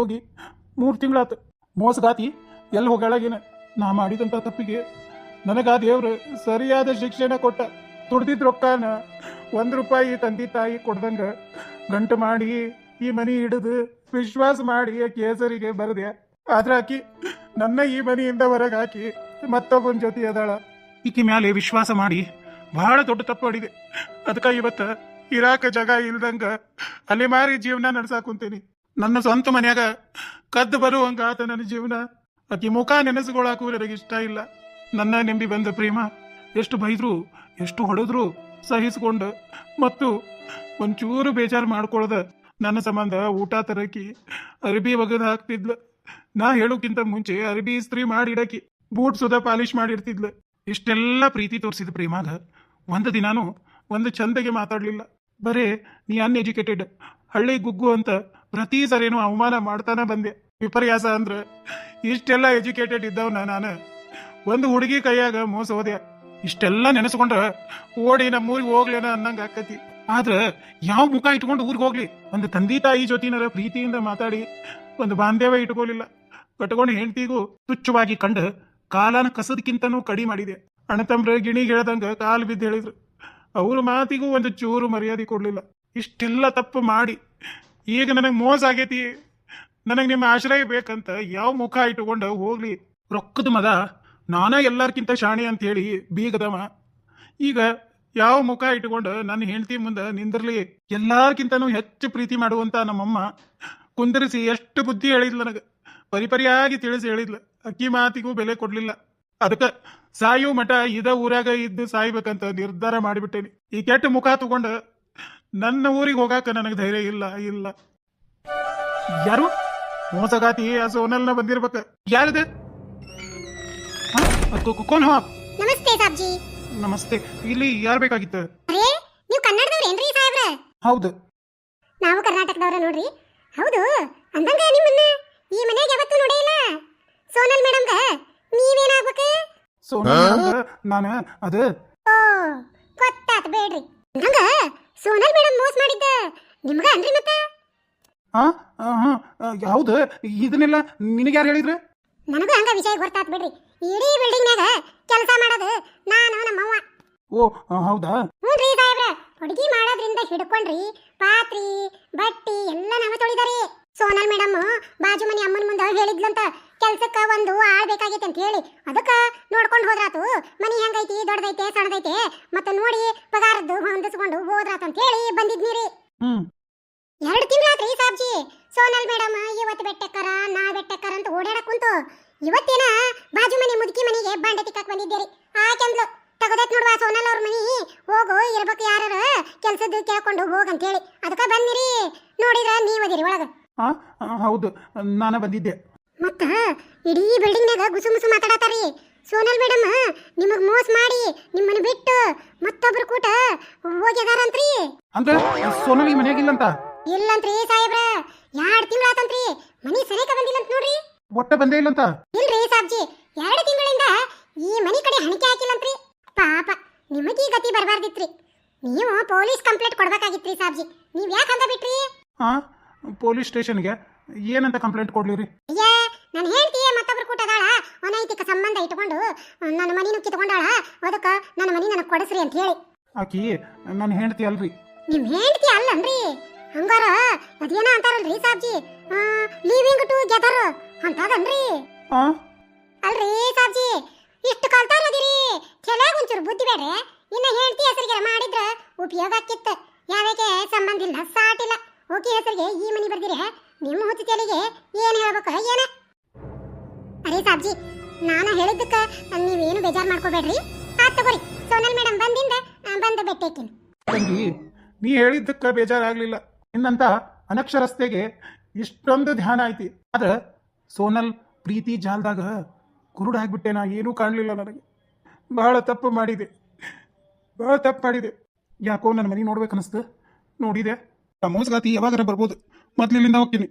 ಹೋಗಿ ಮೂರು ತಿಂಗಳಾತು. ಮೋಸಗಾತಿ ಎಲ್ಲಿ ಹೋಗಳಾಗಿನ ನಾ ಮಾಡಿದಂಥ ತಪ್ಪಿಗೆ ನನಗೆ ಆ ದೇವ್ರು ಸರಿಯಾದ ಶಿಕ್ಷಣ ಕೊಟ್ಟ. ತುಡ್ದಿದ್ದ ರೊಕ್ಕನ ಒಂದು ರೂಪಾಯಿ ತಂದೆ ತಾಯಿ ಕೊಡ್ದಂಗ ಗಂಟು ಮಾಡಿ ಈ ಮನಿ ಹಿಡಿದು ವಿಶ್ವಾಸ ಮಾಡಿ ಕೇಸರಿಗೆ ಬರದೆ. ಆದ್ರೆ ಆಕಿ ನನ್ನ ಈ ಮನೆಯಿಂದ ಹೊರಗೆ ಹಾಕಿ ಮತ್ತೊಬ್ಬನ ಜೊತೆ ಅದಾಳ. ಈಕಿ ಮ್ಯಾಲೆ ವಿಶ್ವಾಸ ಮಾಡಿ ಬಹಳ ದೊಡ್ಡ ತಪ್ಪು ಮಾಡಿದೆ. ಅದಕ್ಕ ಇವತ್ತ ಇರಾಕ ಜಾಗ ಇಲ್ದಂಗ ಅಲೆಮಾರಿ ಮಾರಿ ಜೀವನ ನಡ್ಸಾಕ್ ಕುಂತೀನಿ. ನನ್ನ ಸ್ವಂತ ಮನ್ಯಾಗ ಕದ್ದು ಬರುವಂಗ ಆತ ನನ್ನ ಜೀವನ ಅತಿ ಮುಖ ನೆನೆಸ್ಕೊಳಕೂ ಇಷ್ಟ ಇಲ್ಲ. ನನ್ನ ನೆಂಬಿ ಬಂದ ಪ್ರೇಮ ಎಷ್ಟು ಬೈದ್ರು, ಎಷ್ಟು ಹೊಡೆದ್ರು ಸಹಿಸ್ಕೊಂಡು ಮತ್ತು ಒಂಚೂರು ಬೇಜಾರು ಮಾಡ್ಕೊಳ್ದ ನನ್ನ ಸಂಬಂಧ ಊಟ ತರಕಿ, ಅರಬಿ ಒಗದು ಹಾಕ್ತಿದ್ಲು. ನಾ ಹೇಳೋಕ್ಕಿಂತ ಮುಂಚೆ ಅರಬಿ ಇಸ್ತ್ರಿ ಮಾಡಿ ಇಡಕಿ ಬೂಟ್ ಸುದ ಪಾಲಿಶ್ ಮಾಡಿರ್ತಿದ್ಲು. ಇಷ್ಟೆಲ್ಲ ಪ್ರೀತಿ ತೋರಿಸಿದ ಪ್ರೇಮಾಗ ಒಂದು ದಿನಾನು ಒಂದು ಚಂದಗೆ ಮಾತಾಡಲಿಲ್ಲ. ಬರೇ, ನೀ ಅನ್ಎಜುಕೇಟೆಡ್ ಹಳ್ಳಿ ಗುಗ್ಗು ಅಂತ ಪ್ರತಿ ಸರಿನೂ ಅವಮಾನ ಮಾಡ್ತಾನೆ ಬಂದೆ. ವಿಪರ್ಯಾಸ ಅಂದ್ರೆ ಇಷ್ಟೆಲ್ಲ ಎಜುಕೇಟೆಡ್ ಇದ್ದವನ ನಾನು. ಒಂದು ಹುಡುಗಿ ಕೈಯಾಗ ಮೋಸ ಹೋದೆ. ಇಷ್ಟೆಲ್ಲ ನೆನೆಸ್ಕೊಂಡ್ರ ಓಡಿ ನಮ್ಮೂರಿಗೆ ಹೋಗ್ಲೇನ ಅನ್ನಂಗ ಆಕತಿ. ಆದ್ರ ಯಾವ ಮುಖ ಇಟ್ಕೊಂಡು ಊರಿಗೆ ಹೋಗ್ಲಿ? ಒಂದು ತಂದೆ ತಾಯಿ ಜೊತಿನರ ಪ್ರೀತಿಯಿಂದ ಮಾತಾಡಿ ಒಂದು ಬಾಂಧವ್ಯ ಇಟ್ಕೊಲಿಲ್ಲ. ಕಟ್ಕೊಂಡು ಹೆಂಡತಿಗೂ ತುಚ್ಛವಾಗಿ ಕಂಡು ಕಾಲನ ಕಸದಕ್ಕಿಂತನೂ ಕಡಿ ಮಾಡಿದೆ. ಅಣ್ಣತಂಬ್ರ ಗಿಣಿಗೆ ಹೇಳ್ದಂಗ ಕಾಲು ಬಿದ್ದು ಹೇಳಿದ್ರು. ಅವ್ರ ಮಾತಿಗೂ ಒಂದು ಚೂರು ಮರ್ಯಾದೆ ಕೊಡ್ಲಿಲ್ಲ. ಇಷ್ಟೆಲ್ಲ ತಪ್ಪು ಮಾಡಿ. ಈಗ ನನಗೆ ಮೋಸ ಆಗೈತಿ. ನನಗೆ ನಿಮ್ಮ ಆಶ್ರಯ ಬೇಕಂತ ಯಾವ ಮುಖ ಇಟ್ಟುಕೊಂಡು ಹೋಗ್ಲಿ. ರೊಕ್ಕದ ಮದ ನಾನೇ ಎಲ್ಲರ್ಕಿಂತ ಶಾಣೆ ಅಂತ ಹೇಳಿ ಬೀಗದವ. ಈಗ ಯಾವ ಮುಖ ಇಟ್ಕೊಂಡು ನನ್ನ ಹೆಂಡತಿ ಮುಂದೆ ನಿಂದಿರ್ಲಿ. ಎಲ್ಲಾರ್ಕಿಂತನೂ ಹೆಚ್ಚು ಪ್ರೀತಿ ಮಾಡುವಂತ ನಮ್ಮಮ್ಮ ಕುಂದರಿಸಿ ಎಷ್ಟು ಬುದ್ಧಿ ಹೇಳಿದ್ಲು ನನಗೆ. ಪರಿಪರಿಯಾಗಿ ತಿಳಿಸಿ ಹೇಳಿದ್ಲು. ಅಕ್ಕಿ ಮಾತಿಗೂ ಬೆಲೆ ಕೊಡ್ಲಿಲ್ಲ. ಅದಕ್ಕೆ ಸಾಯು ಮಠ ಇದ ಊರಾಗ ಇದ್ದು ಸಾಯ್ಬೇಕಂತ ನಿರ್ಧಾರ ಮಾಡಿಬಿಟ್ಟೇನಿ. ಈ ಕೆಟ್ಟ ಮುಖ ತಗೊಂಡು ನನ್ನ ಊರಿಗೆ ಹೋಗಾಕ ನನಗೆ ಧೈರ್ಯ ಇಲ್ಲ ಇಲ್ಲ. ಯಾರು? ಮೋಸಗಾತಿ ಆ ಸೋನಲ್ನ ಬಂದಿರ್ಬೇಕ. ಯಾರಿದೆ? ಕೋನ್ ಹಾ ನಮಸ್ತೆ ಸಾಬ್ಜಿ. ನಮಸ್ತೆ. ಇಲ್ಲಿ ಯಾರು ಬೇಕಾಗಿತ್ತು? ಅರೇ ನೀವು ಕನ್ನಡದವ್ರೇನ್ರಿ ಸಾಹೇಬ್ರ? ಹೌದು. ನಾವು ಕರ್ನಾಟಕದವ್ರ ನೋಡ್ರಿ. ಹೌದು ಅಂದಂಗ ನಿಮ್ಮನ್ನ ಈ ಮನೆಗೆ ಯಾವತ್ತೂ ನೋಡೇ ಇಲ್ಲ. ಸೋನಲ್ ಮೇಡಮ್ಗ ನೀವೇನಾಗ್ಬೇಕು? ಸೋನಲ್ ನಾನು ಅದು. ಓ ಗೊತ್ತಾತ್ ಬೇಡ್ರಿ. ಅಂದಂಗ ಸೋನಲ್ ಮೇಡಮ್ ಮೋಸ ಮಾಡಿದ್ದ. ನಿಮ್ಗ ಅನ್ರಿ ಮತ್ತ? ಹಾ ಹಾ ಹೌದು ಇದನ್ನೆಲ್ಲ ನಿನಗೆ ಯಾರು ಹೇಳಿದ್ರು? ನನಗೂ ಹಂಗ ವಿಷಯ ಗೊತ್ತಾತ್ ಬಿಡ್ರಿ. ಇಡೀ ಬಿಲ್ಡಿಂಗ್ನಾಗ ಕೆಲಸ ಮಾಡೋದು ನಾನು ನಮ್ಮವ್ವ. ಓ ಹೌದಾ? ರೀ ಸಾಹೇಬ್ರ ಹುಡುಗಿ ಮಾಡೋದ್ರಿಂದ ಹಿಡ್ಕೊಂಡ್ರಿ ಪಾತ್ರಿ ಬಟ್ಟಿ ಎಲ್ಲ ನಾವು ತೊಳಿದಾರಿ. ಸೋನಲ್ ಮೇಡಮ್ ಬಾಜು ಮನೆ ಅಮ್ಮನ ಮುಂದೆ ಹೇಳಿದ್ಲಂತ ಕೆಲ್ಸಕ್ಕ ಒಂದು ಆಳ್ ಬೇಕಾಗೈತೆ ಅಂತ ಹೇಳಿ. ಅದಕ್ಕ ನೋಡ್ಕೊಂಡು ಹೋದ್ರಾತು. ಮನಿ ಹೆಂಗೈತಿ? ದೊಡ್ಡದೈತೆ ಸಣ್ಣದೈತೆ? ಮತ್ತೆ ನೋಡಿ ಪಗಾರದ್ದು ಹೊಂದಿಸ್ಕೊಂಡು ಹೋದ್ರಾತು ಅಂತ ಹೇಳಿ ಬಂದಿದ್ನಿರಿ ಹ್ಮ್. ಎರಡು ತಿಂಗಳಾತ್ರಿ ಸಾಬ್ಜಿ. ಸೋನಲ್ ಮೇಡಮ್ ಇವತ್ತು ಬೆಟ್ಟಕ್ಕರ ನಾ ಬೆಟ್ಟಕ್ಕರ ಅಂತ ಓಡಾಡಕ್ ಕುಂತು ಇವತ್ತೇನ ಬಾಜು ಮನೆ ಮುದುಕಿ ಮನೆಗೆ ಬಾಂಡೆ ತಿಕ್ಕಕ್ ಬಂದಿದ್ದೀರಿ ಆ ಕೆಂದ್ಲು ತಗದತ್ ನೋಡುವ ಸೋನಲ್ ಅವ್ರ ಮನಿ. ಹೋಗು ಇರ್ಬೇಕು ಯಾರು ಕೆಲ್ಸದ್ದು ಕೇಳ್ಕೊಂಡು ಹೋಗಂತ ಹೇಳಿ. ಅದಕ್ಕ ಬಂದಿರಿ ನೋಡಿದ್ರ ನೀವದಿರಿ ಒಳಗ. ಹಾ ಹೌದು. ನಾನು ಬಂದಿದ್ದೆ. ಮತ್ತ ಇಡೀ ಬಿಲ್ಡಿಂಗ್ನಾಗ ಗುಸು ಮುಸು ಮಾತಾಡತಾರಿ ಸೋನಲ್ ಮೇಡಮ್ ನಿಮಗ್ ಮೋಸ ಮಾಡಿ ನಿಮ್ಮನ್ನ ಬಿಟ್ಟು ಮತ್ತೊಬ್ರು ಕೂಟ ಹೋಗ್ಯದಾರಂತ್ರಿ. ಅಂದ್ರೆ ಸೋನಲ್ ಈ ಮನೆಯಾಗಿಲ್ಲಂತ ಇಲ್ಲಂತ್ರಿ ಸಾಹೇಬ್ರ. ಎರಡ್ ತಿಂಗಳಾತಂತ್ರಿ. ಮನಿ ಸನೇಕ ಬಂದಿಲ್ಲಂತ ನೋಡ್ರಿ. ಒಟ್ಟ ಬಂದೇ ಇಲ್ಲಂತ? ಇಲ್ರಿ ಸಾಬ್ಜಿ. ಎರಡು ತಿಂಗಳಿಂದ ಈ ಮನಿ ಕಡೆ ಹಣಿಕೆ ಹಾಕಿಲ್ಲಂತ್ರಿ. ಪಾಪ ಈ ಗತಿ ಬರಬಾರ್ದಿತ್ರಿ. ನೀವು ಪೊಲೀಸ್ ಕಂಪ್ಲೇಂಟ್ ಕೊಡ್ಬೇಕಾಗಿತ್ರಿ ಸಾಬ್ಜಿ. ನೀವ್ ಯಾಕೆ ಅಂತ ಬಿಟ್ರಿ? ಹಾ ಪೊಲೀಸ್ ಸ್ಟೇಷನ್ಗೆ ಏನಂತ ಕಂಪ್ಲೇಂಟ್ ಕೊಡ್ಲಿರಿ? ಅಯ್ಯ ನನ್ನ ಹೆಂಡತಿ ಮತ್ತೊಬ್ರು ಕೂಟದಾಳ? ಅನೈತಿಕ ಸಂಬಂಧ ಇಟ್ಕೊಂಡು ನನ್ನ ಮನಿನೂ ಕಿತ್ಕೊಂಡಾಳ ಅದಕ್ಕ ನನ್ನ ಮನಿ ನನಗೆ ಕೊಡಸ್ರಿ ಅಂತ ಹೇಳಿ. ಆಕಿ ನನ್ನ ಹೆಂಡತಿ ಅಲ್ರಿ. ನಿಮ್ಮ ಹೆಂಡತಿ ಅಲ್ಲನ್ರಿ? ಹಂಗಾರ ಅದೇನ ಅಂತಾರಲ್ರಿ ಸಾಬ್ಜಿ? ಲೀವಿಂಗ್ ಟು ಗೆದರ್ ಅಂತದನ್ರಿ? ಅಲ್ರಿ ಸಾಬ್ಜಿ ಇಷ್ಟು ಕಲ್ತಾರ ಅದಿರಿ? ಕೆಲಾಗ ಒಂಚೂರು ಬುದ್ಧಿ ಬೇಡ್ರೆ. ಇನ್ನ ಹೆಂಡತಿ ಹೆಸರಿಗೆ ಮಾಡಿದ್ರ ಉಪಯೋಗ ಆಕಿತ್ತ ಯಾವ್ಯಾಕೆ ಸಂಬಂಧ ಇಲ್ಲ ಸಾಟಿಲ್ಲ. ಓಕೆ ಹೆಸರಿಗೆ ಈ ಮನಿ ಬರ್ದಿರಿ. ನಿಮ್ಮ ಹುಚ್ಚ ತೆಲಿಗೆ ಏನು ಹೇಳ್ಬೇಕು ಏನ? ಅರೇ ಸಾಬ್ಜಿ, ನಾನು ಹೇಳಿದ್ದಕ್ಕ ನೀವೇನು ಬೇಜಾರ್ ಮಾಡ್ಕೋಬೇಡ್ರಿ? ಆತ್ ತಗೋರಿ. ಸೋನಲ್ ಮೇಡಮ್ ಬಂದಿಂದ ಬಂದ ಬೆಟ್ಟೇಕಿನಿ ತಂಗಿ, ನೀ ಹೇಳಿದ್ದಕ್ಕೆ ಬೇಜಾರಾಗ್ಲಿಲ್ಲ. ನಿನ್ನಂತ ಅನಕ್ಷರಸ್ತೆಗೆ ಇಷ್ಟೊಂದು ಧ್ಯಾನ ಐತಿ. ಆದ್ರೆ ಸೋನಲ್ ಪ್ರೀತಿ ಜಾಲದಾಗ ಕುರುಡಾಗ್ಬಿಟ್ಟೆ ನಾ ಏನೂ ಕಾಣಲಿಲ್ಲ ನನಗೆ. ಬಹಳ ತಪ್ಪು ಮಾಡಿದೆ. ಬಹಳ ತಪ್ಪು ಮಾಡಿದೆ. ಯಾಕೋ ನನ್ನ ಮನೆ ನೋಡ್ಬೇಕನ್ನಿಸ್ತು ನೋಡಿದೆ. ಆ ಮೋಸಗಾತಿ ಯಾವಾಗಾರ ಬರ್ಬೋದು. ಮೊದ್ಲಿಲ್ಲಿಂದ ಹೋಗ್ತೀನಿ.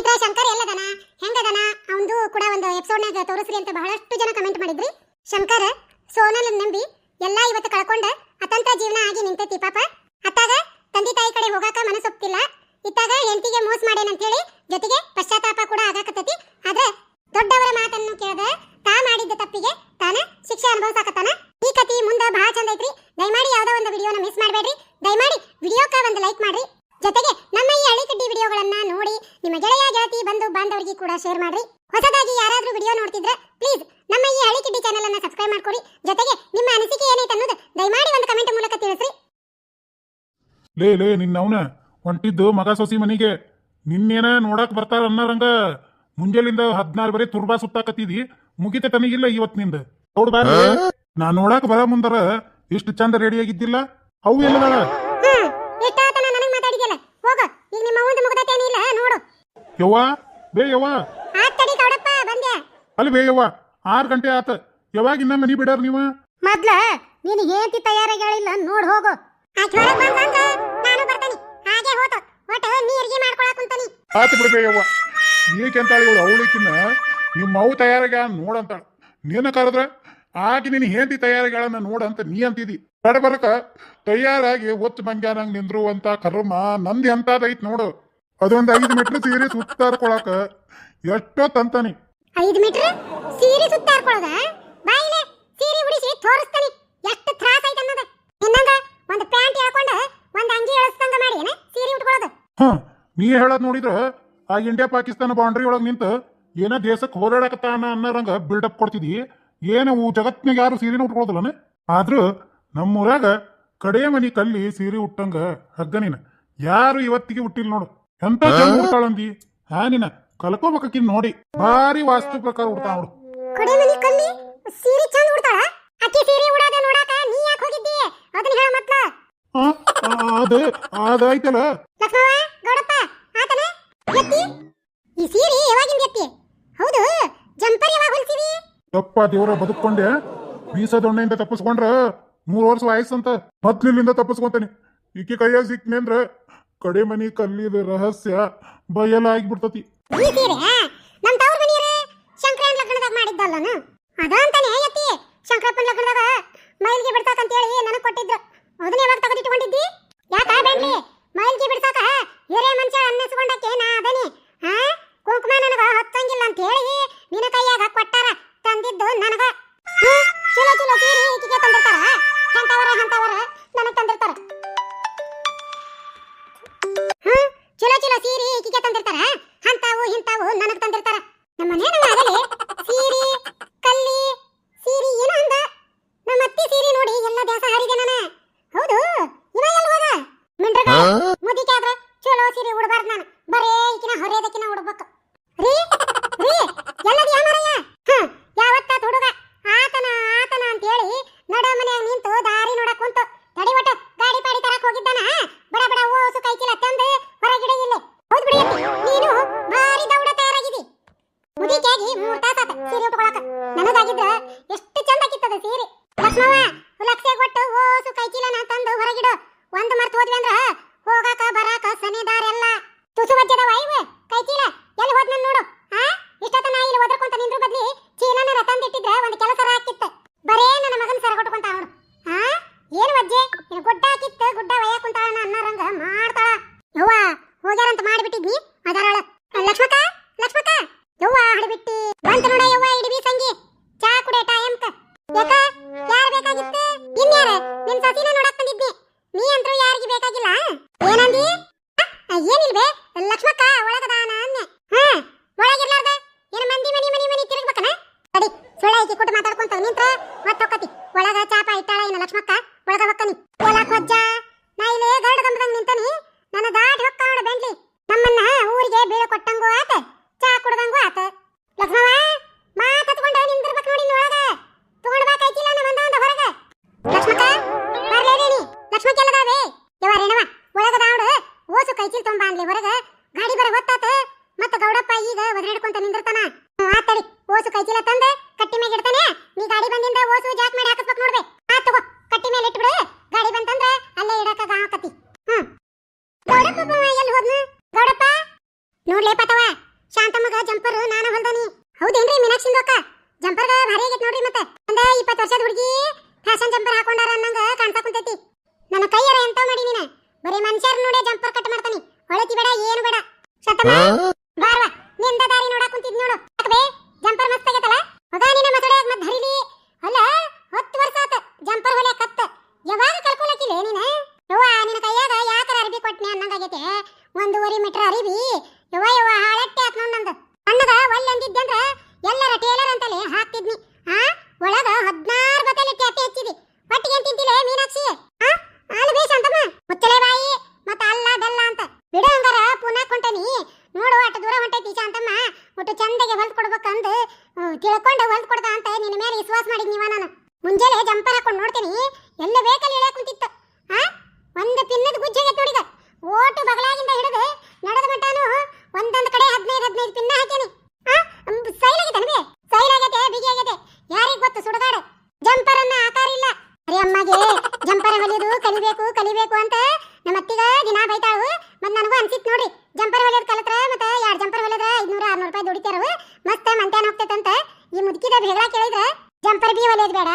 ಸ್ನೇಹಿತರ ಶಂಕರ್ ಎಲ್ಲದನ? ಹೆಂಗದನ? ಅವಂದು ಕೂಡ ಒಂದು ಎಪಿಸೋಡ್ನಾಗ ತೋರಿಸ್ರಿ ಅಂತ ಬಹಳಷ್ಟು ಜನ ಕಮೆಂಟ್ ಮಾಡಿದ್ರಿ. ಶಂಕರ್, ಸೋನಲ್ ನಂಬಿ ಎಲ್ಲ ಇವತ್ತು ಕಳ್ಕೊಂಡ ಅತಂತ ಜೀವನ ಆಗಿ ನಿಂತೈತಿ ಪಾಪ. ಅತ್ತಾಗ ತಂದೆ ತಾಯಿ ಕಡೆ ಹೋಗಾಕ ಮನಸ್ಸೊಪ್ತಿಲ್ಲ. ಇತ್ತಾಗ ಹೆಂಡತಿಗೆ ಮೋಸ ಮಾಡೇನಂತ ಹೇಳಿ ಜೊತೆಗೆ ಪಶ್ಚಾತ್ತಾಪ ಕೂಡ ಆಗಾಕತ್ತೈತಿ. ಆದ್ರೆ ದೊಡ್ಡವರ ಮಾತನ್ನು ಕೇಳದ ತಾ ಮಾಡಿದ್ದ ತಪ್ಪಿಗೆ ತಾನ ಶಿಕ್ಷೆ ಅನುಭವಿಸಾಕತ್ತಾನ. ಈ ಕತಿ ಮುಂದೆ ಬಹಳ ಚಂದ ಐತ್ರಿ. ದಯಮಾಡಿ ಯಾವ್ದೋ ಒಂದು ವಿಡಿಯೋನ ಮಿಸ್ ಮಾಡಬೇಡ್ರಿ. ದಯಮಾಡಿ ವಿಡಿಯೋಕ ಒಂದು ಲೈಕ್ ಮಾಡ್ರಿ. ಜೊತೆಗೆ ನಮ್ಮ ಈ ಹಳಿಕಡ್ಡಿ ವಿಡಿಯೋಗಳನ್ನ ನೋಡಿ ನಿಮ್ಮ ಗೆಳೆಯ ಗೆಳತಿ ಬಂಧು ಬಾಂಧವರಿಗೆ ಕೂಡ ಶೇರ್ ಮಾಡ್ರಿ. ಹೊಸದಾಗಿ ಯಾರಾದ್ರೂ ವಿಡಿಯೋ ನೋಡ್ತಿದ್ರೆ ಪ್ಲೀಸ್ ನಮ್ಮ ಈ ಹಳಿಕಡ್ಡಿ ಚಾನೆಲ್ ಅನ್ನ ಸಬ್ಸ್ಕ್ರೈಬ್ ಮಾಡ್ಕೊಡಿ. ಜೊತೆಗೆ ನಿಮ್ಮ ಅನಿಸಿಕೆ ಏನೈತೆ ಅನ್ನೋದು ದಯಮಾಡಿ ಒಂದು ಕಮೆಂಟ್ ಮೂಲಕ ತಿಳಿಸ್ರಿ. ಲೇ ಲೇ ನಿನ್ನವನ ಹೊಂಟಿದ್ದು ಮಗ ಸೊಸಿ ಮನಿಗೆ. ನಿನ್ನೇನ ನೋಡಕ್ ಬರ್ತಾರ ಅನ್ನೋರಂಗ. ಮುಂಜಾಲಿಂದ ಹದಿನಾರು ಬರೀ ತುರ್ಬಾ ಸುತ್ತಾಕತ್ತಿದಿ. ಮುಗಿತ ತನಗಿಲ್ಲ ಇವತ್ತಿನಿಂದ. ನೋಡ್ ಬಾ ನಾ ನೋಡಕ್ ಬರ ಮುಂದರ. ಇಷ್ಟು ಚಂದ ರೆಡಿ ಆಗಿದ್ದಿಲ್ಲ. ಅವು ಎಲ್ಲದಾಳ ಹ್ಮ್ ಎಷ್ಟಾತನ ನನಗೆ ಮಾತಾಡಿದ್ಯಲ್ಲ ಹೋಗ ಈಗ ನಿಮ್ಮ ಒಂದು ಮುಗ್ದತೇನಿಲ್ಲ ನೋಡು ಯವ್ವ ಬೇ ಯವ್ವ. ಆತ್ ತಡಿ ಕೌಡಪ್ಪ ಬಂದೆ. ಅಲ್ಲಿ ಬೇ ಯವ್ವ. ಆರು ಗಂಟೆ ಆತ. ಯಾವಾಗ ಇನ್ನ ಮನಿ ಬಿಡಾರ ನೀವ? ಮೊದ್ಲ ನೀನು ಏಂತಿ ತಯಾರಾಗಿ ಹೇಳಿಲ್ಲ ನೋಡ್ ಹೋಗು. ಆಕೆ ಹೊರಗ್ ನಾನು ಬರ್ತಾನಿ. ಹಾಗೆ ಹೋತ. ಒಟ್ಟ ನೀರ್ಗೆ ಮಾಡ್ಕೊಳಕ್ ಕುಂತಾನಿ. ಆತ ಬಿಡ್ಬೇ ಯವ್ವ. ಏಕೆಂತಾಳ ಇವಳು? ಅವಳಿಕಿನ್ನ ನಿಮ್ಮ ಅವು ತಯಾರಾಗ ನೋಡಂತಾಳ ನೀನ ಕರೆದ್ರ ಆಕೆ ನೀನು ಹೇಂತಿ ತಯಾರಾಗ್ಯಾಳನ್ನ ನೋಡಂತ ನೀ ಅಂತಿದಿ. ಬಡ ಬರಕ ತಯಾರಾಗಿ ಒತ್ತು ಮಂಗ್ಯಾನಂಗ್ ನಿಂದ್ರುವಂತ ಕರ್ಮ ನಂದಿ ಅಂತದೈತ್ ನೋಡು. ಅದೊಂದ್ ಐದು ಮೀಟರ್ ಸೀರೆ ಸುತ್ತಾರ್ಕೊಳಕ ಎಷ್ಟೋ ತಂತಾನಿ. ಐದು ಮೀಟರ್ ಸೀರೆ ಸುತ್ತಾರ್ಕೊಳದ ಬಾಯಿಲೆ ಸೀರೆ ಉಡಿಸಿ ತೋರಿಸ್ತಾನೆ. ಎಷ್ಟು ತ್ರಾಸ ಐತೆ ಅನ್ನೋದ. ಇನ್ನೊಂದ ಒಂದು ಪ್ಯಾಂಟ್ ಹಾಕೊಂಡು ಒಂದು ಅಂಗಿ ಎಳಸ್ದಂಗ ಮಾಡಿ ಏನ? ಸೀರೆ ಉಟ್ಕೊಳ್ಳೋದು. ಹ ನೀ ಹೇಳೋದ್ ನೋಡಿದ್ರ ಆ ಇಂಡಿಯಾ ಪಾಕಿಸ್ತಾನ ಬೌಂಡ್ರಿ ಒಳಗೆ ನಿಂತು ಏನ ದೇಶಕ್ಕೆ ಹೋರಾಡಕತ್ತಾನ ಅನ್ನೋರಂಗ ಬಿಲ್ಡಪ್ ಕೊಡ್ತಿದಿ? ಏನು ಜಗತ್ನಾಗ ಯಾರು ಸೀರೆನ ಉಟ್ಕೊಳ್ಳೋದಿಲ್ಲನ ಆದ್ರೂ ನಮ್ಮೂರಾಗ ಕಡೆ ಮನಿ ಕಲ್ಲಿ ಸೀರೆ ಉಟ್ಟಂಗ ಹಗ್ಗನಿನ ಯಾರು ಇವತ್ತಿಗೆ ಹುಟ್ಟಿಲ್ಲ ನೋಡು. ಎಂತ ಚಂದ ಉಡ್ತಾಳಂದಿ ಹಾ ನಿನ. ಕಲ್ಕೋಬೇಕಿನ್ ನೋಡಿ. ಭಾರಿ ವಾಸ್ತು ಪ್ರಕಾರ ಉಡ್ತಾ ನೋಡು. ಕಡೆ ಮನಿ ಕಲ್ಲಿ ಸೀರೆ ಚಂದ ಉಡ್ತಾಳ? ಅಕ್ಕಿ ಸೀರೆ ಉಡಾದ ನೋಡಾಕ ನೀ ಯಾಕೆ ಹೋಗಿದ್ದಿ? ಅದನ್ನ ಹೇಳ ಮತ್ಲ ಅದ ಅದಾಯ್ತಲ್ಲ. ಲಕ್ಷ್ಮವ್ವ ಗೌಡಪ್ಪ ಆತನ? ಎತ್ತಿ? ಈ ಸೀರೆ ಯಾವಾಗಿಂದ ಎತ್ತಿ? ಹೌದು ಜಂಪರ್ ಯಾವಾಗ ಹೊಲ್ಸಿದಿ? ಯಪ್ಪ ದೇವ್ರ ಬದುಕೊಂಡೆ ಬೀಸ ದೊಣ್ಣೆಯಿಂದ ತಪ್ಪಿಸ್ಕೊಂಡ್ರ ಮೂರು ವರ್ಷ ವಯಸ್ಸಂತ ಮೊದ್ಲಿನಿಂದ ತಪ್ಪಿಸ್ಕೊಂತಾನೆ. ಈಕಿ ಕೈಯಾಗ ಸಿಕ್ನೆ ಅಂದ್ರ ಕಡೆ ಮನಿ ಕಲ್ಲಿದ ರಹಸ್ಯ ಬಯಲ ಆಗ್ಬಿಡ್ತತಿ ನಮ್ ತವ್ರ ಮನೆಯರ ಲಗ್ನದಾಗ ಮಾಡಿದ್ದಲ್ಲನ? ಅದ ಅಂತಾನೆ ಎತ್ತಿ ಶಂಕರಪ್ಪನ ಲಗ್ನದಾಗ ಮೈಲ್ಗೆ ಅಂತ ಹೇಳಿ ನನಗೆ ಕೊಟ್ಟಿದ್ರು. ಅದನ್ನ ಯಾವಾಗ ತಗದಿಟ್ಕೊಂಡಿದ್ದಿ ಯಾಕ ಬೆಂಡ್ಲಿ ಮೈಲ್ಗೆ ಬಿಡ್ಸಾಕ ಹಿರೇ ಮನುಷ್ಯ ಅನ್ನಿಸ್ಕೊಂಡಕ್ಕೆ ನಾ ಮಿಂಡ್ರಗ ಮುದಿಕೆ ಆದ್ರ ಚಲೋ ಸೀರೆ ಉಡಬಾರ್ದು ನಾನು. ಬರೇ ಈಕಿನ ಹೊರೆದಕ್ಕಿನ ಉಡ್ಬೇಕು. ರೀ? ರೀ? ಎಲ್ಲದಿ ಯಾಮರಯ್ಯ ಹ ಯಾವತ್ತಾತ್ ಹುಡುಗ? ಆತನ ಆತನ ಅಂತ ಹೇಳಿ ನಡ ಮನ್ಯಾಗ ನಿಂತು ದಾರಿ ನೋಡಕ್ ಕುಂತು. ತಡಿ ಒಟ್ಟು ಗಾಡಿ ಪಾಡಿ ತರಕ್ ಹೋಗಿದ್ದಾನ? ಬಡ ಬಡ ಓಸು ಕೈ ಚೀಲ ತಂದು ಹೊರಗಿಡ ಇಲ್ಲಿ. ಹೌದ್ ಬಿಡಿ ನೀನು ಭಾರಿ ದೌಡ ತಯಾರಾಗಿದಿ. ಮುದಿಕೆಯಾಗಿ ಮೂರ್ ತಾಸಾತ ಸೀರೆ ಉಟ್ಕೊಳಕ. ನನಗಾಗಿದ್ರ ಎಷ್ಟು ಚಂದ ಕಿತ್ತದ ಸೀರೆ. ಲಕ್ಷ್ಮವ್ವ ಲಕ್ಷ ಕೊಟ್ಟು ಓಸು ಕೈ ಚೀಲನ ತಂದು ಹೊರಗಿಡು. ಒಂದ್ ಮರ್ತು ಹೋದ್ವಿ ಅಂದ್ರ ಹೋಗಾಕ ಬರಾಕ ಸನಿದಾರೆಲ್ಲ ತುಸು ಬಜ್ಜದ ವಾಯುವ ಕೈ ಚೀಲ ಎಲ್ಲಿ ಹೋದ್ ನನ್ ನೋಡು ಆ ಇಷ್ಟೊತ್ತ ನಾ ಇಲ್ಲಿ ಒದರ್ಕೊಂತ ನಿಂದ್ರ ಬದ್ಲಿ ಚೀಲನ ತಂದಿಟ್ಟಿದ್ರ ಒಂದ್ ಕೆಲಸ ಹಾಕಿತ್ತ ಬರೇ ನನ್ನ ಮಗನ್ ಸರ ಕೊಟ್ಕೊಂತ ನೋಡು ಆ ಏನ್ ವಜ್ಜೆ ಇನ್ನು ಗುಡ್ಡ ಕಿತ್ತ ಗುಡ್ಡ ಒಯ್ಯ ಕುಂತಾಳ ಅನ್ನರಂಗ ಮಾಡ್ತಾಳ ಯವ್ವ ಹೋಗ್ಯಾರಂತ ಮಾಡಿಬಿಟ್ಟಿದ್ನಿ ಅದರಳ ಲಕ್ಷ್ಮಕ ಲಕ್ಷ್ಮಕ ಯವ್ವ ಹಡಿಬಿಟ್ಟಿ ಬಂತ ನೋಡ ಯವ್ವ ಇಡಬಿ ಸಂಗಿ ಚಾ ಕುಡೆ ಟೈಮ್ಕ ಯಾಕ ಯಾರ್ ಬೇಕಾಗಿತ್ತು ಇನ್ಯಾರ ನಿನ್ ಸಸಿನ ನೋಡಕ್ ಬಂದಿದ್ನಿ ನೀ ಅಂತೂ ಯಾರಿಗೆ ಬೇಕಾಗಿಲ್ಲ ಏನಂದಿ ಆ, ಏನಿಲ್ವೇ ಲಕ್ಷ್ಮಕ್ಕ ಒಳಗದಾನ ಅನ್ನೆ ಹಾ ಒಳಗಿರ್ಲಾರ್ದ ಏನ ಮಂದಿ ಮನಿ ಮನಿ ಮನಿ ತಿರುಗ್ಬೇಕನ ತಡಿ ಸುಳ್ಳ ಐಕಿ ಕೊಟ್ಟು ಮಾತಾಡ್ಕೊಂತ ನಿಂತ್ರ ಹೊತ್ತೊಕ್ಕತಿ ಒಳಗ ಚಾಪ ಇಟ್ಟಾಳ ಏನ ಲಕ್ಷ್ಮಕ್ಕ ಒಳಗ ಹೊಕ್ಕನಿ ಒಳಗ್ ಹೊಜ್ಜ ನಾ ಇಲ್ಲಿ ಗರುಡ ಗಂಬದಂಗ್ ನಿಂತನಿ ನನ್ನ ದಾಟಿ ಹೊಕ್ಕ ನೋಡ ಬೆಂಡ್ಲಿ ನಮ್ಮನ್ನ ಊರಿಗೆ ಬೀಳ ಕೊಟ್ಟಂಗೂ ಆತ ಚಾ ಕುಡ್ದಂಗೂ ಆತ ಲಕ್ಷ್ಮವ್ವ ಮಾತ್ ಹತ್ಕೊಂಡ ನಿಂದಿರ್ಬೇಕು ನೋಡಿ ಇಲ್ಲಿ ಒಳಗ ತಗೊಂಡ್ ಬಾ ಕೈ ಚೀಲ ಬಂದ ಒಂದ ಹೊರಗ ಲಕ್ಷ್ಮಕ್ಕ ಬರ್ಲೇನೇನಿ ಲಕ್ಷ್ಮಕ್ಕೆಲ್ಲದಾವೆ ಯವ್ವ ರೇಣವ ಒಳಗ ದಾವಡ ಓಸು ಕೈ ಚೀಲ ತೊಂಬ ಅನ್ಲಿ ಹೊರಗ ಗಾಡಿ ಬರ ಹೊತ್ತಾತ ಮತ್ತ ಗೌಡಪ್ಪ ಈಗ ಒದರಾಡ್ಕೊಂತ ನಿಂದಿರ್ತಾನ ಹ್ಮ್, ಆತ್ ತಡಿ ಓಸು ಕೈ ಚೀಲ ತಂದ ಕಟ್ಟಿ ಮ್ಯಾಗ ಇಡ್ತಾನೆ ನೀ ಗಾಡಿ ಬಂದಿಂದ ಓಸು ಜಾಕ್ ಮಾಡಿ ಹಾಕಿಸ್ಬೇಕು ನೋಡ್ಬೇ ಆತ್ ತಗೋ ಕಟ್ಟಿ ಮೇಲೆ ಇಟ್ಬಿಡು ಗಾಡಿ ಬಂತಂದ್ರ ಅಲ್ಲೇ ಇಡಕ ಗಾಕತಿ ಹ್ಮ್ ಗೌಡಪ್ಪ ಬಾ, ಎಲ್ಲಿ ಹೋದ್ನು ಗೌಡಪ್ಪ ನೋಡ್ಲೇ ಪತವ ಶಾಂತಮ್ಮಗ ಜಂಪರ್ ನಾನ ಹೊಲ್ದನಿ ಹೌದೇನ್ರಿ ಮೀನಾಕ್ಷಿಂದು ಅಕ್ಕ? ಜಂಪರ್ ಭಾರಿ ಆಗೈತ್ ನೋಡ್ರಿ ಮತ್ತೆ. ಒಂದ ಇಪ್ಪತ್ತು ವರ್ಷದ ಹುಡುಗಿ ಫ್ಯಾಷನ್ ಜಂಪರ್ ಹಾಕೊಂಡಾರ ಅನ್ನಂಗ ಕಾಣ್ತಾ ಕುಂತೈತಿ. ನನ್ನ ಕೈಯರ ಎಂತ ಮಾಡಿ ನೀನ? ಬರೀ ಮನುಷ್ಯರ ನೋಡೇ ಜಂಪರ್ ಕಟ್ ಮಾಡ್ತಾನಿ. ಹೊಳತಿ ಬೇಡ ಏನು ಬೇಡ. ಶತಮ್ಮ ಬಾರ್ವಾ ನಿಂದ ದಾರಿ ನೋಡ ಕುಂತಿದ್ ನೋಡು. ಯಾಕಬೇ ಜಂಪರ್ ಮಸ್ತ್ ಆಗೈತಲ್ಲ? ಮಗ ನಿನ್ನ ಮಸಡೆಯಾಗ ಮತ್ ಹರಿಲಿ. ಅಲ್ಲ ಹತ್ತು ವರ್ಷ ಆತ ಜಂಪರ್ ಹೊಲೆ ಕತ್ತ ಯಾವಾಗ ಕಲ್ಕೊಳಕಿಲ್ಲ ನೀನ? ಯವ್ವ ನಿನ್ನ ಕೈಯಾಗ ಯಾಕರ ಅರಿಬಿ ಕೊಟ್ನೆ ಅನ್ನಂಗಾಗೈತೆ ಒಂದೂವರೆ ಮೀಟರ್ ಅರಿಬಿ ಯವ್ವ ಯವ್ವ ಹಾಳಟ್ಟೆ ಆತ್ ನೋಡ್ ನಂದು. ಒಳ್ಳೆ ಅಂದಿದ್ದೆ ಅಂದ್ರೆ ಎಲ್ಲರ ಟೇಲರ್ ಅಂತಲೇ ಹಾಕ್ತಿದ್ನಿ. ಆ, ಒಳಗ ಹದ್ನಾರು ಬತ್ತಲೆ ಟ್ಯಾಪಿ ಹಚ್ಚಿದಿ. ಒಟ್ಟಿಗೆ ಏನ್ ತಿಂತಿಲೆ ಮೀನಾಕ್ಷಿ? ಆ ಆಲು ಬೇಷ್ ಅಂತಮ್ಮ? ಮುಚ್ಚಳೆ ಬಾಯಿ, ಮತ್ತ ಅಲ್ಲ ಬೆಲ್ಲ ಅಂತ. ಬಿಡು ಹಂಗಾರ, ಪುನಃ ಕೊಂಟನಿ. ನೋಡು, ಅಷ್ಟು ದೂರ ಹೊಂಟೈತಿ ಶಾಂತಮ್ಮ. ಒಟ್ಟು ಚಂದಗೆ ಹೊಲ್ದ್ ಕೊಡ್ಬೇಕಂದು ತಿಳ್ಕೊಂಡು ಹೊಲ್ದು ಕೊಡ್ದ ಅಂತ ನಿನ್ನ ಮೇಲೆ ವಿಶ್ವಾಸ ಮಾಡಿದ್ ನೀವ ನಾನು. ಮುಂಜಾನೆ ಜಂಪರ್ ಹಾಕೊಂಡು ನೋಡ್ತೀನಿ. ಎಲ್ಲ ಬೇಕಲ್ಲಿ ಇಳಿಯ ಕುಂತಿತ್ತು ಆ ಒಂದು ಪಿನ್ನದ ಗುಜ್ಜೆಗೆ ನೋಡಿದ ಓಟು ಬಗಲಾಗಿಂದ ಹಿಡಿದು ನಡೆದ ಮಟಾನು ಒಂದೊಂದು ಕಡೆ ಹದಿನೈದು ಹದಿನೈದು ಪಿನ್ನ ಹಾಕೇನಿ ಆ ಸೈಲ್ ಆಗೈತೆ ಅನ್ಬೆ ಸೈಲ್ ಆಗೈತೆ ಬಿಗಿ ಆಗೈತೆ ಯಾರಿಗ್ ಗೊತ್ತು ಸುಡಗಾಡು ಜಂಪರ್ ಅನ್ನ ಆಕಾರ ಇಲ್ಲ ಅರೆ ಅಮ್ಮಗೆ ಜಂಪರ್ ಹೊಲಿಯೋದು ಕಲಿಬೇಕು ಕಲಿಬೇಕು ಅಂತ ನಮ್ಮ ಅತ್ತಿಗ ದಿನ ಬೈತಾಳು ಮತ್ ನನಗೂ ಅನ್ಸಿತ್ ನೋಡ್ರಿ ಜಂಪರ್ ಹೊಲಿಯೋದು ಕಲತ್ರ ಮತ್ತೆ ಎರಡ್ ಜಂಪರ್ ಹೊಲಿದ್ರ ಐದ್ನೂರ ಆರ್ನೂರು ರೂಪಾಯಿ ದುಡಿತಾರ ಮಸ್ತ್ ಮಂತ್ಯಾನ ಹೋಗ್ತೈತಂತ ಈ ಮುದುಕಿದ ಬೇಗ ಕೇಳಿದ್ರ ಜಂಪರ್ ಬಿ ಹೊಲಿಯೋದು ಬೇಡ.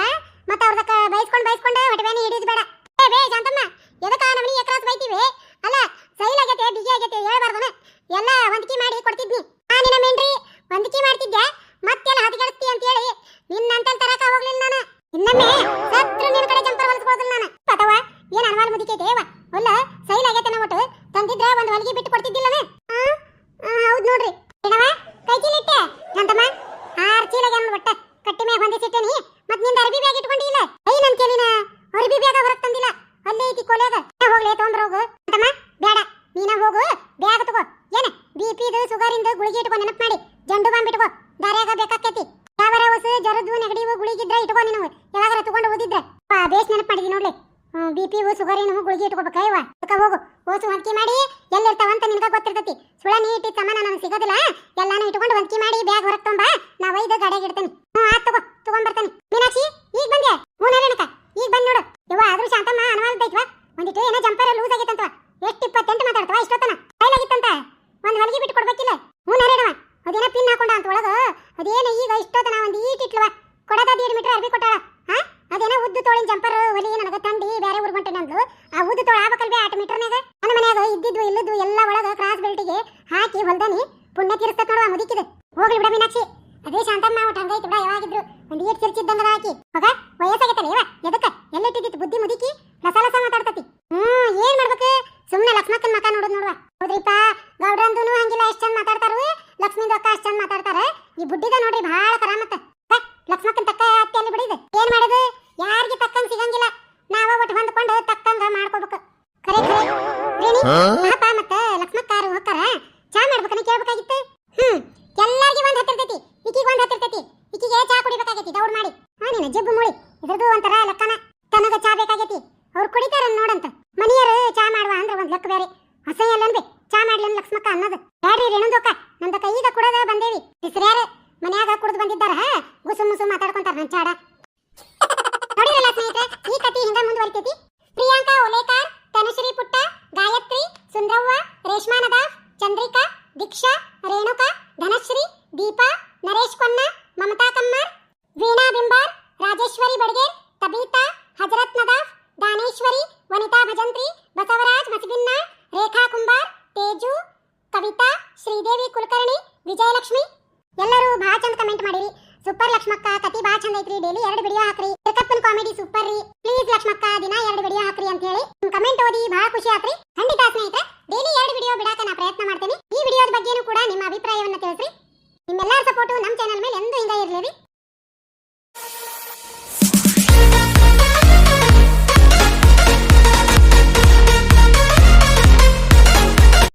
ಮತ್ತೆ ಅವ್ರದಕ್ಕ ಬೈಸ್ಕೊಂಡು ಬೈಸ್ಕೊಂಡು ಹೊಟ್ಟೆಬೇನೆ ಹಿಡಿಯೋದು ಬೇಡ. ಏ, ಬೇ ಶಾಂತಮ್ಮ, ಎದಕ್ಕ ನಮ್ಮನಿ ಎಕ್ರಾಸ್ ಬೈತೀವಿ? ಅಲ್ಲ, ಸೈಲ್ ಆಗೈತೆ, ಬಿಗಿ ಆಗೈತೆ, ಹೇಳ್ಬಾರ್ದನ? ಎಲ್ಲ ಹೊಂದಿಕೆ ಮಾಡಿ ಕೊಡ್ತಿದ್ನಿ. ಆ, ನಿನ್ನ ಮೇನ್ರಿ, ಹೊಂದಿಕೆ ಮಾಡ್ತಿದ್ದೆ ಮತ್ತೆಲ್ಲ ಹದಗೆಡಿಸ್ತಿ ಅಂತ ಹೇಳಿ ನಿನ್ನಂತಲ್ ತರಕ ಹೋಗ್ಲಿಲ್ಲ ನಾನು. ಇನ್ನೊಮ್ಮೆ ಸತ್ರ ನಿನ್ನ ಕಡೆ ಜಂಪರ್ ಹೊಲಿಸ್ಕೊಳ್ದಿಲ್ಲ ನಾನು. ಪತವ ಏನ್ ಅನ್ವಾಲ್ ಮುದಿಕೈತೆ ದೇವ ಒಲ್ಲ ಸೈಲ್ ಆಗೈತೆ ಒಟ್ಟು. ತಂದಿದ್ರೆ ಒಂದ್ ಹೊಲಿಗೆ ಬಿಟ್ಟು ಕೊಡ್ತಿದ್ದಿಲ್ಲವೇ ಹೌದ್ ನೋಡ್ರಿ. ಏನವ? ಕೈ ಚೀಲ ಇಟ್ಟೆ ಶಾಂತಮ್ಮ ಆರ್ ಚೀಲ ಗಮ್ಮ ಬಟ್ಟ ಕಟ್ಟಿ ಮ್ಯಾಗ ಹೊಂದಿಸಿಟ್ಟೇನಿ ಮತ್ನಿಂದ ಅರ್ಬಿ ಬ್ಯಾಗ್ ಇಟ್ಕೊಂಡಿಲ್ಲ ಐ ನನ್ ಕೇಳಿನ ಅರ್ಬಿ ಬ್ಯಾಗ ಹೊರಗ್ ತಂದಿಲ್ಲ ಅಲ್ಲೇ ಐತಿ ಕೊಲೆಗ ಹೋಗ್ಲಿ ತೊಗೊಂಡ್ರ ಹೋಗು ಶಾಂತಮ್ಮ ಬೇಡ ನೀನ ಹೋಗು ಬ್ಯಾಗ್ ತಗೋ ಏನ ಬಿ ಪಿದು ಶುಗರಿಂದು ಗುಳಿಗೆ ಇಟ್ಕೊ ನೆನಪ್ ಮಾಡಿ ಜಂಡು ಬಾಂಬ್ ಇಟ್ಕೋ ದಾರ್ಯಾಗ ಬೇಕಾಕೈತಿ ಯಾವರ ಹೊಸ ಜರದು ನೆಗಡಿವು ಗುಳಿಗಿದ್ರ ಇಟ್ಕೋ ನೀನು ಯಾವಾಗಾರ ತಗೊಂಡು ಓದಿದ್ರೆ ಬೇಸ್ ನೆನಪ್ ಮಾಡಿದಿ ನೋಡ್ಲಿ ಬಿ ಪಿ ಶುಗರಿನ ಗುಳಿಗೆ ಇಟ್ಕೋಬೇಕ ಇವ ಅದಕ್ಕ ಹೋಗು ಓಸು ಹೊಂದ್ಕಿ ಮಾಡಿ ಎಲ್ಲಿರ್ತಾವಂತ ನಿನ್ಗ ಗೊತ್ತಿರ್ತೈತಿ ಸುಳ ನೀ ಇಟ್ಟಿದ್ ಸಾಮಾನ ನನಗೆ ಸಿಗೋದಿಲ್ಲ ಎಲ್ಲಾನು ಇಟ್ಕೊಂಡು ಒಂದ್ಕಿ ಮಾಡಿ ಬ್ಯಾಗ್ ಹೊರಗೆ ತೊಂಬ, ನಾ ಒಯ್ದು ಗಾಡಿಯಾಗ ಇಡ್ತೇನೆ. ಹ್ಞೂ, ಆತ್ ತಗೋ ತಗೊಂಡ್ ಬರ್ತೇನೆ ಮೀನಾಕ್ಷಿ, ಈಗ ಬಂದೆ ಹ್ಞೂ ಈಗ ಬಂದ್ ನೋಡು. ಯವ್ವ, ಆದ್ರೂ ಶಾಂತಮ್ಮ ಅನುಮಾನದೈತ್ವ ಒಂದಿಟ್ಟು ಏನೋ ಜಂಪರ್ ಲೂಸ್ ಆಗೈತಂತವ ಎಷ್ಟು ಇಪ್ಪತ್ತೆಂಟು ಮಾತಾಡ್ತವ, ಇಷ್ಟೊತ್ತನ? ಕೈಲಾಗಿತ್ತಂತ ಒಂದ್ ಹೊಲಿಗೆ ಬಿಟ್ಟು ಕೊಡ್ಬೇಕಿಲ್ಲ? ಹ್ಞೂ ನರೇಣವ ಅದೇನೋ ಪಿನ್ ಹಾಕೊಂಡ ಅಂತ ಒಳಗ? ಅದೇನೋ ಈಗ ಇಷ್ಟೊತ್ತನ ಒಂದ್ ಈಟ್ ಇಟ್ಲವ? ಕೊಡದ ದೀಡ್ ಮೀಟರ್ ಅರ್ಬಿ ಕೊಟ್ಟಾಳ ಹಾ ಅದೇನೋ ಉದ್ದು ತೋಳಿನ ಜಂಪರ್ ಹೊಲಿ ನನಗೆ ತಂದಿ ಬೇರೆ ಊರ್ ಹೊಂಟೆ ನಂದು ಆ ಉದ್ದು ತೋಳ ಆಗ್ಬೇಕಲ್ವೇ ಆಟ ಮೀಟರ್ನಾಗ ನನ್ನ ಮನ್ಯಾಗ ಇದ್ದಿದ್ದು ಇಲ್ಲದ್ದು ಎಲ್ಲ ಒಳಗ ಕ್ರಾಸ್ ಬೆಲ್ಟಿಗೆ ಹಾಕಿ ಹೊಲ್ದಾನಿ ಪುಣ್ಯ ತೀರಿಸ್ತತ್ ನೋಡುವ ಮುದಿಕಿದೆ ಹೋಗ್ಲಿ ಬಿಡ ಮೀನಾಕ್ಷಿ ಅದೇ ಶಾಂತಮ್ಮ ಒಟ್ಟು ಹಂಗೈತಿ ಬಿಡ ಯಾವಾಗಿದ್ರು ಒಂದ್ ಈಟ್ ಕಿರ್ಚಿದ್ದಂಗದ ಹಾಕಿ ಹೋಗ ವಯಸ್ಸಾಗೈತಲ್ಲ ಇವ ಎದಕ್ಕ ಎಲ್ಲಿಟ್ಟಿದ್ದಿತ್ತು ಬುದ್ಧಿ ಮುದುಕಿ ಲಸ ಲಸ ಮಾತಾಡ್ತತಿ ಹ್ಮ್ ಏನ್ ಮಾಡ್ಬೇಕು ಸುಮ್ನೆ ಲಕ್ಷ್ಮಕ್ಕನ್ ಮಕ ನೋಡೋದ್ ನೋಡುವ ಹೌದ್ರಿಪ್ಪ ಗೌಡ್ರಂದೂನು ಹಂಗಿಲ್ಲ ಎಷ್ಟ್ ಚಂದ ಮಾತಾಡ್ತಾರು ಲಕ್ಷ್ಮಿದು ಅಕ್ಕ ಅಷ್ಟ್ ಚಂದ ಮಾತಾಡ್ತಾರ ಈ ಬುಡ್ಡಿದ ನೋಡ್ರಿ ಬಹಳ ಕರಾಮತ್ತ ಹ, ಲಕ್ಷ್ಮಕ್ಕನ್ ತಕ್ಕ ಅತ್ತೆ ಅಲ್ಲಿ ಬಿಡಿದ ಏನ್ ಮಾಡೋದು ಯಾರಿಗೆ ತಕ್ಕಂಗ್ ಸಿಗಂಗಿಲ್ಲ ನಾವ ಒಟ್ಟು ಹೊಂದ್ಕೊಂಡು ತಕ್ಕಂಗ ಮಾಡ್ಕೋಬೇಕು ಖರೆ ಖರೆ ರೇಣಿ ಪಾಪ ಮತ್ತೆ ಲಕ್ಷ್ಮಕ್ಕಾರು ಹೋಗ್ತಾರ? ಚಾ ಮಾಡ್ಬೇಕನ್ನ ಕೇಳ್ಬೇಕಾಗಿತ್ತು? ಹ್ಮ್, ಎಲ್ಲಾರ್ಗಿ ಒಂದ್ ಹತ್ತಿರ್ತೈತಿ ಈಕಿಗೆ ಒಂದ್ ಹತ್ತಿರ್ತೈತಿ ಈಕಿಗೆ ಚಾ ಕುಡಿಬೇಕಾಗೈತಿ, ದೌಡ್ ಮಾಡಿ. ಹಾ ನೀನ ಜಬ್ಬು ಮುಳಿ. ಇದ್ರದ್ದು ಒಂಥರ ಲಕ್ಕನ. ತನಗ ಚಾ ಬೇಕಾಗೈತಿ. ಅವ್ರು ಕುಡಿತಾರ ನೋಡಂತ. ಮನೆಯರು ಚಾ ಮಾಡುವ ಅಂದ್ರ ಒಂದ್ ಲೆಕ್ಕ ಬೇರೆ. ಅಸಹ್ಯ ಅಲ್ಲನ್ಬೆ ಚಾ ಮಾಡ್ಲಿ ಲಕ್ಷ್ಮಕ್ಕ ಅನ್ನೋದು. ಬ್ಯಾಡ್ರಿ ರೇಣುದೋಕ ನಂದ ಕೈಗ ಕುಡದ ಬಂದೇವಿ. ಹೆಸರ್ಯಾರ ಮನ್ಯಾಗ ಕುಡ್ದು ಬಂದಿದ್ದಾರ ಗುಸುಮ್ ಮುಸುಮ್ ಮಾತಾಡ್ಕೊಂತಾರ ನನ್ ಚಾಡ. ನೋಡಿರಲ್ಲ ಸ್ನೇಹಿತರೆ, ಈ ಕತಿ ಹಿಂಗ ಮುಂದುವರಿತೈತಿ? ಪ್ರಿಯಾಂಕಾ ಓಲೇಕಾರ್, ತನುಶ್ರೀ ಪುಟ್ಟ ಸುಂದ್ರವ್ವ, ರೇಷ್ಮಾನದ, ಚಂದ್ರಿಕಾ, ದೀಕ್ಷಾ, ರೇಣುಕಾ, ಧನಶ್ರೀ, ದೀಪಾ, ನರೇಶ್ ಕೊನ್ನ, ಮಮತಾ ಕಮ್ಮಾರ್, ವೀಣಾ ಬಿಂಬಾರ್, ರಾಜೇಶ್ವರಿ ಬಡ್ಗೇರ್, ತಬೀತಾ ಹಜರತ್ ನದಾಫ್ ದಾನೇಶ್ವರಿ, ವನಿತಾ ಭಜಂತ್ರಿ, ಬಸವರಾಜ್ ಮಸಿಬಿನ್ನ ರೇಖಾ ಕುಂಬಾರ್, ತೇಜು, ಕವಿತಾ, ಶ್ರೀದೇವಿ ಕುಲಕರ್ಣಿ, ವಿಜಯಲಕ್ಷ್ಮಿ. ಎಲ್ಲರೂ ಭಾಳ ಚಂದ ಕಮೆಂಟ್ ಮಾಡಿರಿ. ಸೂಪರ್ ಲಕ್ಷ್ಮಕ್ಕ ಕತಿ ಬಾ ಚಂದ ಐತ್ರಿ ಡೈಲಿ ಎರಡು ವಿಡಿಯೋ ಹಾಕ್ರಿ. ಚಿಕ್ಕಪ್ಪನ ಕಾಮಿಡಿ ಸೂಪರ್ ರೀ. ಪ್ಲೀಸ್ ಲಕ್ಷ್ಮಕ್ಕ, ದಿನ ಎರಡು ವಿಡಿಯೋ ಹಾಕ್ರಿ ಅಂತ ಹೇಳಿ ನಿಮ್ ಕಮೆಂಟ್ ಓದಿ ಬಹಳ ಖುಷಿ ಆತ್ರಿ ಖಂಡಿತ ಸ್ನೇಹಿತರೆ ಡೈಲಿ ಎರಡು ವಿಡಿಯೋ ಬಿಡಾಕ ನಾ ಪ್ರಯತ್ನ ಮಾಡ್ತೀನಿ. ಈ ವಿಡಿಯೋದ ಬಗ್ಗೆನೂ ಕೂಡ ನಿಮ್ಮ ಅಭಿಪ್ರಾಯವನ್ನ ತಿಳಿಸ್ರಿ. ನಿಮ್ಮೆಲ್ಲರ ಸಪೋರ್ಟ್ ನಮ್ಮ ಚಾನೆಲ್ ಮೇಲೆ ಎಂದೂ ಹಿಂಗ ಇರಲಿ